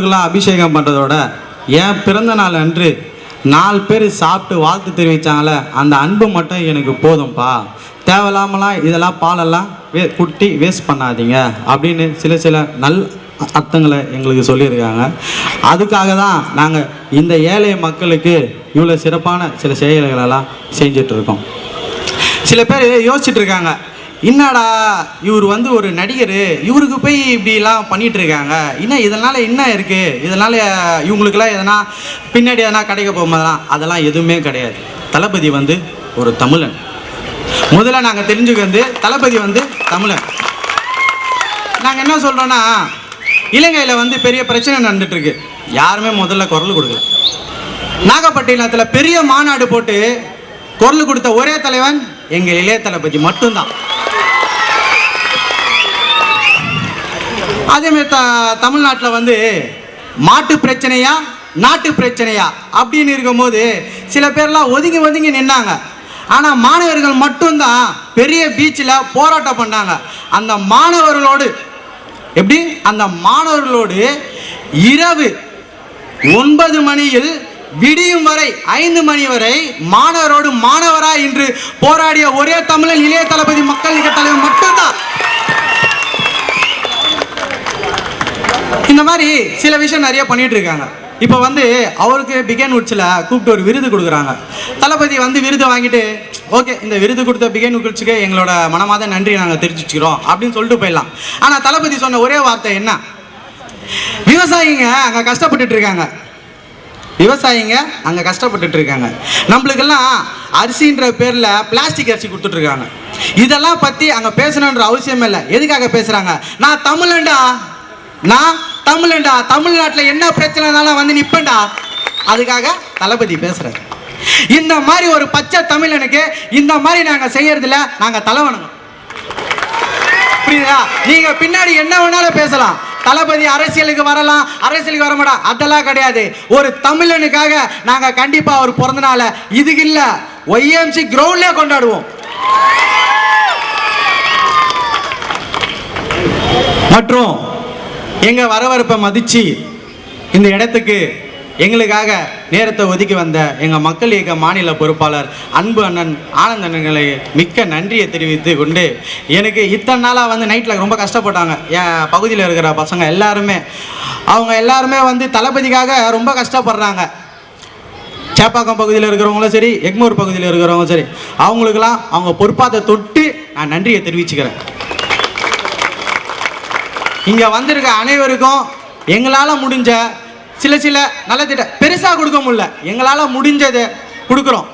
அவங்களுக்கெல்லாம் அபிஷேகம் பண்ணுறதோட என் பிறந்த நாள் அன்று நாலு பேர் சாப்பிட்டு வாழ்த்து தெரிவித்தாங்களே அந்த அன்பு மட்டும் எனக்கு போதும்ப்பா தேவையில்லாமலாம் இதெல்லாம் பாலெல்லாம் வே குட்டி வேஸ்ட் பண்ணாதீங்க அப்படின்னு சில சில நல் அர்த்தங்களை எங்களுக்கு சொல்லியிருக்காங்க. அதுக்காக தான் நாங்கள் இந்த ஏழை மக்களுக்கு இவ்வளோ சிறப்பான சில செயல்களெல்லாம் செஞ்சிட்ருக்கோம் சில பேர் யோசிச்சுட்டு இருக்காங்க என்னடா இவர் வந்து ஒரு நடிகர் இவருக்கு போய் இப்படிலாம் பண்ணிட்டு இருக்காங்க இதனால் என்ன இருக்குது இதனால் இவங்களுக்கெல்லாம் எதனா பின்னாடி எதனா கிடைக்க போகும்போதெல்லாம் அதெல்லாம் எதுவுமே கிடையாது. தளபதி வந்து ஒரு தமிழன். முதல்ல நாங்கள் தெரிஞ்சுக்க வந்து தளபதி வந்து தமிழன். நாங்கள் என்ன சொல்கிறோன்னா இலங்கையில் வந்து பெரிய பிரச்சனை நடந்துட்டுருக்கு. யாருமே முதல்ல குரல் கொடுக்கல. நாகப்பட்டினத்தில் பெரிய மாநாடு போட்டு குரல் கொடுத்த ஒரே தலைவன் எங்கள் இளைய தளபதி மட்டும்தான். அதேமாதிரி த தமிழ்நாட்டில் வந்து மாட்டு பிரச்சனையா நாட்டு பிரச்சனையா அப்படின்னு இருக்கும்போது சில பேர்லாம் ஒதுங்கி ஒதுங்கி நின்னாங்க. ஆனால் மாணவர்கள் மட்டும்தான் பெரிய பீச்சில் போராட்டம் பண்ணாங்க. அந்த மாணவர்களோடு எப்படி? அந்த மாணவர்களோடு இரவு ஒன்பது மணியில் விடியும் வரை ஐந்து மணி வரை மாணவரோடு மாணவரா என்று போராடிய ஒரே தமிழன் இளைய தளபதி மக்கள் இயக்க தலைவர் இந்த மாதிரி சில விஷயம் நிறைய பண்ணிட்டு இருக்காங்க. இப்போ வந்து அவருக்கு பிகேன் உட்ஸில் கூப்பிட்டு ஒரு விருது கொடுக்குறாங்க. தளபதி வந்து விருது வாங்கிட்டு ஓகே இந்த விருது கொடுத்த பிகேன் உட்ஸுக்கு எங்களோட மனமாத நன்றி நாங்கள் தெரிவிச்சுக்கிறோம் அப்படின்னு சொல்லிட்டு போயிடலாம். ஆனால் தளபதி சொன்ன ஒரே வார்த்தை என்ன? விவசாயிங்க அங்கே கஷ்டப்பட்டுட்டு இருக்காங்க. விவசாயிங்க அங்கே கஷ்டப்பட்டுட்டு இருக்காங்க. நம்மளுக்கெல்லாம் அரிசின்ற பேரில் பிளாஸ்டிக் அரிசி கொடுத்துட்ருக்காங்க இதெல்லாம் பற்றி அங்கே பேசணுன்ற அவசியமே இல்லை. எதுக்காக பேசுகிறாங்க நான் தமிழன்டா. நான் தமிழன்டா தமிழ்நாட்டில் என்ன பிரச்சனை இருந்தாலும் வந்து நிற்பேன்டா அதுக்காக தளபதி பேசுகிறார் இந்த மாதிரி ஒரு பச்சை தமிழனுக்கு இந்த மாதிரி நாங்கள் செய்யறதில்ல நாங்கள் தலைவணங்க புரியுதா? நீங்கள் பின்னாடி என்ன வேணாலும் பேசலாம். தளபதி அரசியலுக்கு வரலாம் அரசியலுக்கு வர மாட்டா அதெல்லாம் கிடையாது. ஒரு தமிழனுக்காக நாங்கள் கண்டிப்பாக அவர் பிறந்தனால இதுக்கு இல்லை ஒய்எம்சி கிரவுண்ட்லயே கொண்டாடுவோம். மற்றும் எங்கள் வரவரப்பை மதித்து இந்த இடத்துக்கு எங்களுக்காக நேரத்தை ஒதுக்கி வந்த எங்கள் மக்கள் இயக்க மாநில பொறுப்பாளர் அன்பு அண்ணன் ஆனந்த் அண்ணன்களை மிக்க நன்றியை தெரிவித்து கொண்டு எனக்கு இத்தனை நாளாக வந்து நைட்டில் ரொம்ப கஷ்டப்பட்டாங்க. என் பகுதியில் இருக்கிற பசங்க எல்லாருமே. அவங்க எல்லாருமே வந்து தளபதிக்காக ரொம்ப கஷ்டப்படுறாங்க. சேப்பாக்கம் பகுதியில் இருக்கிறவங்களும் சரி எக்மூர் பகுதியில் இருக்கிறவங்களும் சரி அவங்களுக்கெல்லாம் அவங்க பொறுப்பாத்தை தொட்டு நான் நன்றியை தெரிவிச்சுக்கிறேன். இங்கே வந்திருக்க அனைவருக்கும் எங்களால் முடிஞ்ச சில சில நல்ல திட்டம் பெருசாக கொடுக்க முடியல. எங்களால் முடிஞ்சதை கொடுக்குறோம்.